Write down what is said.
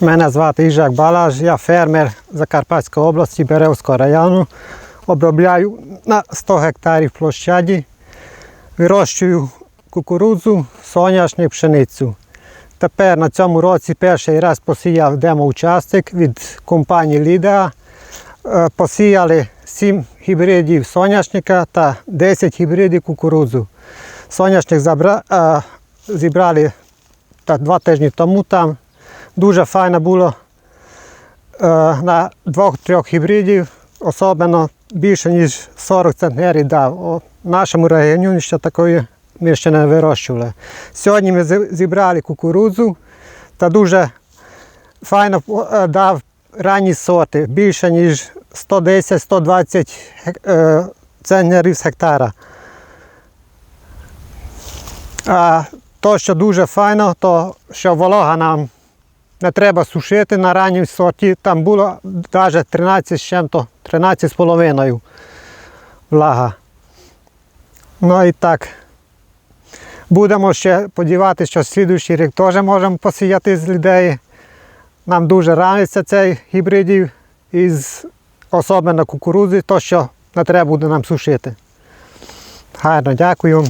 Мене звати Іжак Балаш, я фермер Закарпатської області Беревського району. Обробляю на 100 гектарів площаді, вирощую кукурудзу, соняшник, пшеницю. Тепер на цьому році перший раз посіяв демо-участок від компанії Лідеа. Е, Посіяли 7 гібридів соняшника та 10 гібридів кукурудзу. Соняшник е, зібрали та два тижні тому там. Дуже файно було е, на двох-трьох гібридів, особливо більше, ніж 40 центнерів дав. В нашому регіоні ще такої ми ще не вирощували. Сьогодні ми зібрали кукурудзу та дуже файно е, дав ранні сорти, більше, ніж 110-120 гек- е, центнерів з гектара. А то, що дуже файно, то що волога нам не треба сушити на ранній сорті. Там було навіть 13 з чим-то, 13 з половиною влага. Ну і так. Будемо ще сподіватися, що слідуючий рік теж можемо посіяти з людей. Нам дуже раниться цей гібридів, із особливо кукурудзи, то що не треба буде нам сушити. Гарно, дякую.